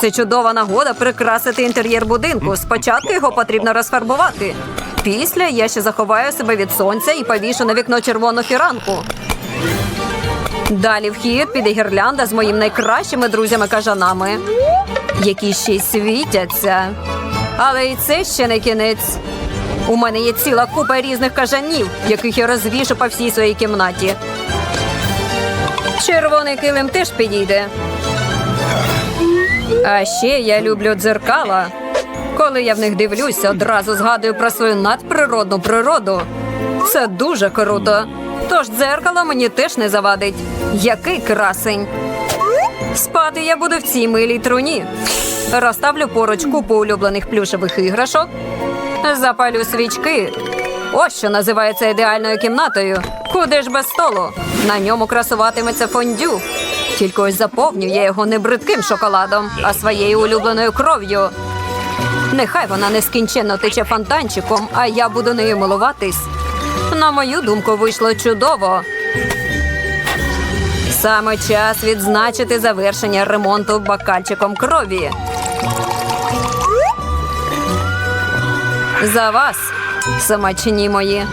Це чудова нагода прикрасити інтер'єр будинку. Спочатку його потрібно розфарбувати. Після я ще заховаю себе від сонця і повішу на вікно червону фіранку. Далі вхід піде гірлянда з моїми найкращими друзями-кажанами, які ще й світяться. Але і це ще не кінець. У мене є ціла купа різних кажанів, яких я розвішу по всій своїй кімнаті. Червоний килим теж підійде. А ще я люблю дзеркала. Коли я в них дивлюся, одразу згадую про свою надприродну природу. Це дуже круто. Тож дзеркало мені теж не завадить. Який красень. Спати я буду в цій милій труні. Розставлю поруч купу улюблених плюшевих іграшок. Запалю свічки. Ось що називається ідеальною кімнатою. Куди ж без столу? На ньому красуватиметься фондю. Тільки ось заповню я його не бридким шоколадом, а своєю улюбленою кров'ю. Нехай вона нескінченно тече фонтанчиком, а я буду нею милуватись. На мою думку, вийшло чудово. Саме час відзначити завершення ремонту бокальчиком крові. За вас, смачні мої.